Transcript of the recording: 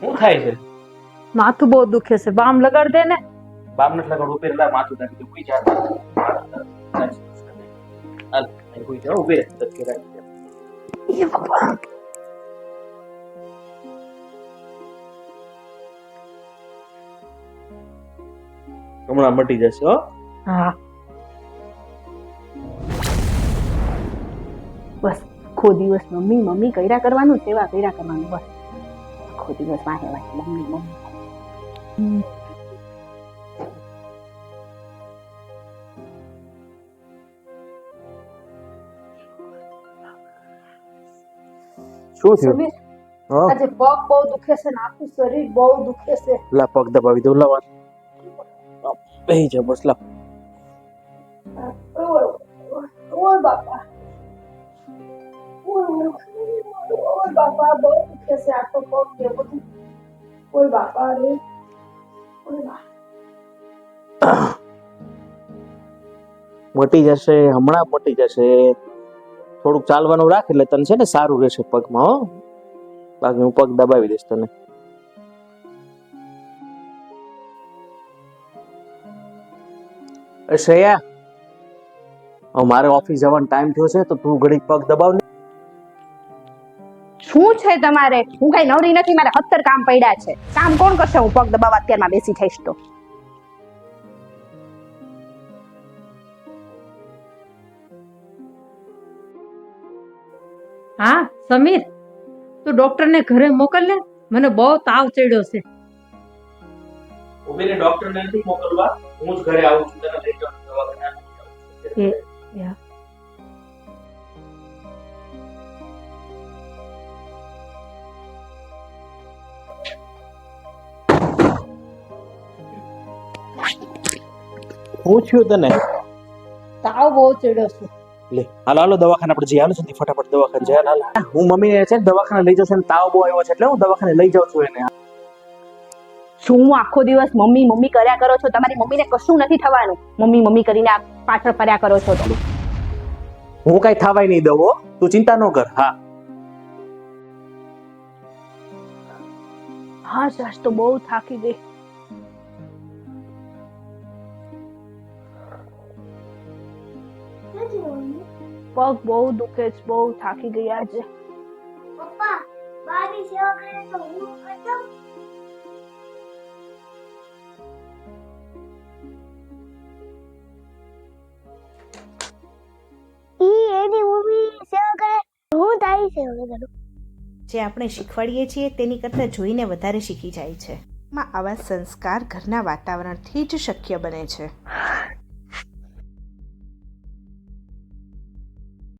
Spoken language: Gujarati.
શું થાય છે? માથું બહુ દુખે છે. બામ લગાડ દે ને. બાપ નથી લગાડ ઊભી રહેલા માથું નાખી દે કોઈ જા. હાલ અહીં કોઈ જા ઊભી રહે તત કે રાખી દે. હમણાં મટી જશે હો. હા. બસ આખો દિવસ મમ્મી મમ્મી કર્યા કરવાનું સેવા કર્યા કરવાનું બસ. આખો દિવસ વાહે વાહે મમ્મી મમ્મી. શું થયું? આજે પગ બહુ દુખે છે ને આખું શરીર બહુ દુખે છે. લા પગ દબાવી દઉં લાવા લા ઓય બાપા. બાપા બહુ દુખે છે આખો પગ કે બધું કોઈ બાપા રે, કોઈ મટી જશે, હમણાં મટી જશે. થોડુંક ચાલવાનું રાખ એટલે તને છે ને સારું રહેશે પગમાં, હો. બાકી હું પગ દબાવી દઈશ તને. શ્રેયા મારે ઓફિસ જવાનો ટાઈમ થયો છે, તો તું ઘડી પગ દબાવ શું છે તમારે? હું કઈ નવરી નથી મારે સત્તર કામ પડ્યા છે. કામ કોણ કરશે? હું પગ દબાવવા અત્યારમાં બેસી થઈશ તો. હા સમીર તું ડોક્ટરને ઘરે મોકલ ને. મને બહુ તાવ ચડ્યો છે. ઉભીને ડોક્ટર ને નથી મોકલવા. હું જ ઘરે આવું છું. તને લઈ જાઉં દવાખાને. એ યા. હું થયું તને તાવ બહુ ચડ્યો છે. લે હાલ હાલો દવાખાને આપણે જઈએ હાલો જલ્દી ફટાફટ દવાખાને જઈએ હાલ. હું મમ્મીને છે દવાખાને લઈ જાઉં છું તાવ બહુ આવ્યો છે એટલે હું દવાખાને લઈ જાઉં છું એને. શું આખો દિવસ મમ્મી મમ્મી કર્યા કરો છો? તમારી મમ્મીને કશું નથી થવાનું. મમ્મી મમ્મી કરીને પાછળ ફર્યા કરો છો તમે હું કઈ થવાય નહીં દઉં તું ચિંતા ન કર હા. હા સાસ તો બહુ થાકી ગઈ. પગ બહુ દુખે છે બહુ થાકી ગયા છે. પપ્પા બાની સેવા કરે તો હું કરતો ઈ એની મમ્મી સેવા કરે હું તારી સેવા કરું. જે આપણે શીખવાડીએ છીએ તેની કરતાં જોઈને વધારે શીખી જાય છે. માં આવા સંસ્કાર ઘરના વાતાવરણથી જ શક્ય બને છે.